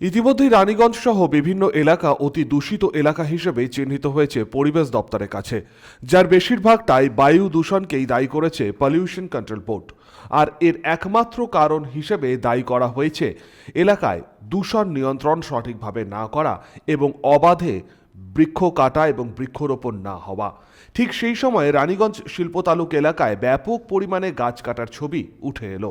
ইতিমধ্যেই রানীগঞ্জ সহ বিভিন্ন এলাকা অতি দূষিত এলাকা হিসেবে চিহ্নিত হয়েছে পরিবেশ দপ্তরের কাছে। যার বেশিরভাগটাই বায়ু দূষণকেই দায়ী করেছে পলিউশন কন্ট্রোল বোর্ড আর এর একমাত্র কারণ হিসেবে দায়ী করা হয়েছে এলাকায় দূষণ নিয়ন্ত্রণ সঠিকভাবে না করা এবং অবাধে বৃক্ষ কাটা এবং বৃক্ষরোপণ না হওয়া। ঠিক সেই সময় রানীগঞ্জ শিল্প তালুক এলাকায় ব্যাপক পরিমাণে গাছ কাটার ছবি উঠে এলো।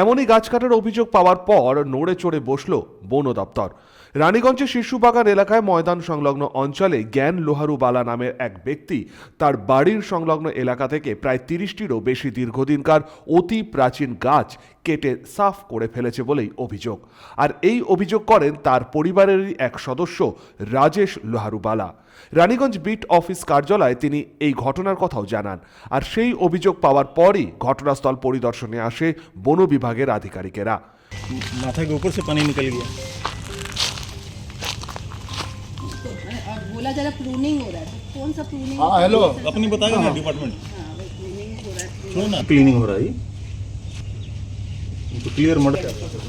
এমনই গাছ কাটার অভিযোগ পাওয়ার পর নড়ে চড়ে বসল বন দপ্তর। রানীগঞ্জের শিশুবাগান এলাকায় ময়দান সংলগ্ন অঞ্চলে জ্ঞান লোহারুবালা নামের এক ব্যক্তি তার বাড়ির সংলগ্ন এলাকা থেকে প্রায় তিরিশটিরও বেশি দীর্ঘদিনকার অতি প্রাচীন গাছ কেটে সাফ করে ফেলেছে বলেই অভিযোগ। আর এই অভিযোগ করেন তার পরিবারেরই এক সদস্য রাজেশ লোহারুবালা রানীগঞ্জ বিট অফিস কার্যালয়ে তিনি এই ঘটনার কথাও জানান আর সেই অভিযোগ পাওয়ার পরই ঘটনাস্থল পরিদর্শনে আসে বন বিভাগের আধিকারিকেরা माथा के ऊपर से पानी निकल गया और बोला जरा प्रूनिंग हो रहा है तो कौन सा प्रूनिंग हाँ हेलो अपनी बताएगा ना डिपार्टमेंट हाँ वही प्रूनिंग हो रहा है छोड़ो ना क्लीनिंग हो रहा है ये तो क्लियर मर्डर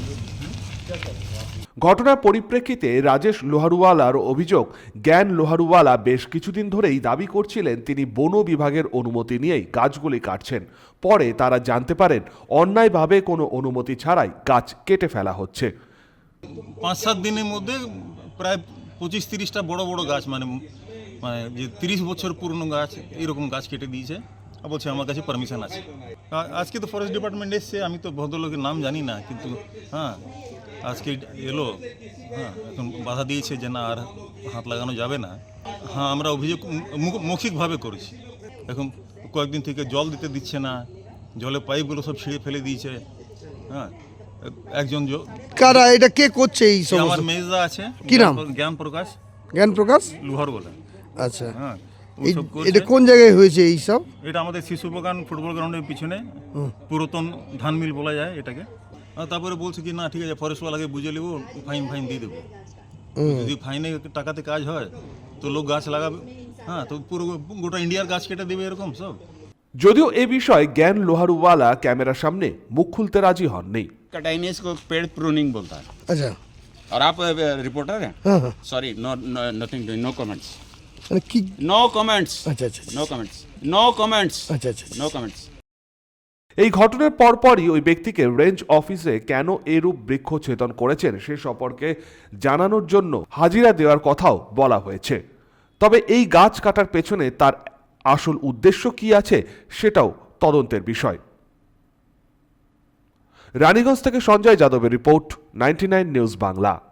ঘটনার পরিপ্রেক্ষিতে রাজেশ লোহারুওয়ালার অভিযোগ, জ্ঞান লোহারুওয়ালা বেশ কিছুদিন ধরেই দাবি করছিলেন তিনি বন বিভাগের অনুমতি নিয়েই গাছগুলি কাটছেন। পরে তারা জানতে পারেন, অন্যায়ভাবে কোনো অনুমতি ছাড়াই গাছ কেটে ফেলা হচ্ছে। পাঁচ সাত দিনের মধ্যে প্রায় পঁচিশ তিরিশটা বড় বড় গাছ মানে মানে যে তিরিশ বছর পুরনো গাছ, এরকম গাছ কেটে দিয়েছে। বলছে, আমার কাছে পারমিশন আছে। আজকে তো ফরেস্ট ডিপার্টমেন্ট এসছে, আমি তো ভদ্রলোকের নাম জানি না, কিন্তু হ্যাঁ আজকে এলো হ্যাঁ এখন বাধা দিয়েছে যে না আর হাত লাগানো যাবে না। হ্যাঁ আমরা অভিযোগ মৌখিকভাবে করেছি। এখন কয়েকদিন থেকে জল দিতে দিচ্ছে না জলের পাইপগুলো সব ছিঁড়ে ফেলে দিয়েছে হ্যাঁ একজন কারা এটা কে করছে এই সব আমার মেজদা আছে কি নাম? জ্ঞান- প্রকাশ জ্ঞান প্রকাশ? লোহার বলে। আচ্ছা। হ্যাঁ এটা কোন জায়গায় হয়েছে এই সব? এটা আমাদের শিশু বাগান ফুটবল গ্রাউন্ডের পিছনে পুরাতন ধান মিল বলা যায় এটাকে। তারপরে বলছে কি না ঠিক আছে ফরেস্টওয়ালাকে বুঝে নেবো ফাইন ফাইন দিয়ে দেবো যদি ফাইনে টাকাতে কাজ হয় তো লোক গাছ লাগাবে হ্যাঁ তো পুরো গোটা ইন্ডিয়ার গাছ কেটে দেবে এরকম সব যদিও এ বিষয়ে জ্ঞান লোহারুওয়ালা ক্যামেরার সামনে মুখ খুলতে রাজি হননি कटाइनेस को पेड़ प्रूनिंग बोलता है আচ্ছা और आप रिपोर्टर हैं হ্যাঁ হ্যাঁ sorry no nothing no comments মানে কি नो कमेंट्स আচ্ছা আচ্ছা আচ্ছা। नो कमेंट्स नो कमेंट्स আচ্ছা আচ্ছা আচ্ছা। नो कमेंट्स এই ঘটনার পরপরই ওই ব্যক্তিকে রেঞ্জ অফিসে কেন এরূপ বৃক্ষছেদন করেছেন সে সম্পর্কে জানানোর জন্য হাজিরা দেওয়ার কথাও বলা হয়েছে। তবে এই গাছ কাটার পেছনে তার আসল উদ্দেশ্য কি আছে সেটাও তদন্তের বিষয়। রানীগঞ্জ থেকে সঞ্জয় যাদবের রিপোর্ট, নাইনটি নিউজ বাংলা।